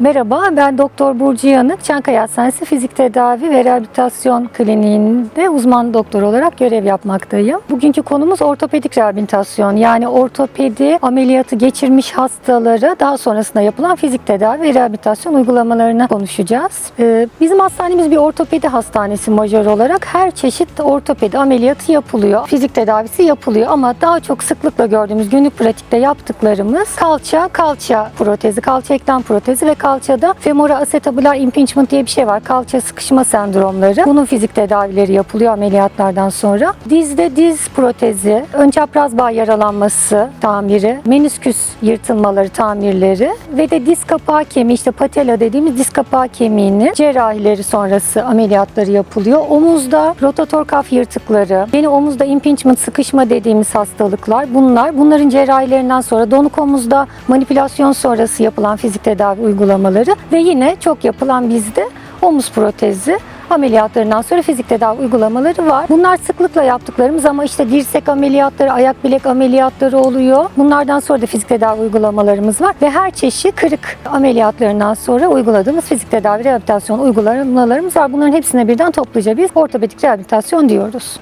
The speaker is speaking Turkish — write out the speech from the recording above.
Merhaba, ben Doktor Burcu Yanık, Çankaya Hastanesi Fizik Tedavi ve Rehabilitasyon Kliniğinde uzman doktor olarak görev yapmaktayım. Bugünkü konumuz ortopedik rehabilitasyon. Yani ortopedi ameliyatı geçirmiş hastalara daha sonrasında yapılan fizik tedavi ve rehabilitasyon uygulamalarını konuşacağız. Ee, Bizim hastanemiz bir ortopedi hastanesi majör olarak her çeşit ortopedi ameliyatı yapılıyor. Fizik tedavisi yapılıyor ama daha çok sıklıkla gördüğümüz günlük pratikte yaptıklarımız kalça, kalça protezi, kalça eklem protezi ve kalçada femora acetabular impingement diye bir şey var. Kalça sıkışma sendromları. Bunun fizik tedavileri yapılıyor ameliyatlardan sonra. Dizde diz protezi, ön çapraz bağ yaralanması tamiri, menisküs yırtılmaları tamirleri ve de diz kapağı kemiği işte patella dediğimiz diz kapağı kemiğini cerrahileri sonrası ameliyatları yapılıyor. Omuzda rotator kaf yırtıkları, yeni omuzda impingement sıkışma dediğimiz hastalıklar bunlar. Bunların cerrahilerinden sonra donuk omuzda manipülasyon sonrası yapılan fizik tedavi uygulamaları ve yine çok yapılan bizde omuz protezi ameliyatlarından sonra fizik tedavi uygulamaları var. Bunlar sıklıkla yaptıklarımız ama işte dirsek ameliyatları, ayak bilek ameliyatları oluyor. Bunlardan sonra da fizik tedavi uygulamalarımız var ve her çeşit kırık ameliyatlarından sonra uyguladığımız fizik tedavi rehabilitasyon uygulamalarımız var. Bunların hepsine birden topluca biz ortopedik rehabilitasyon diyoruz.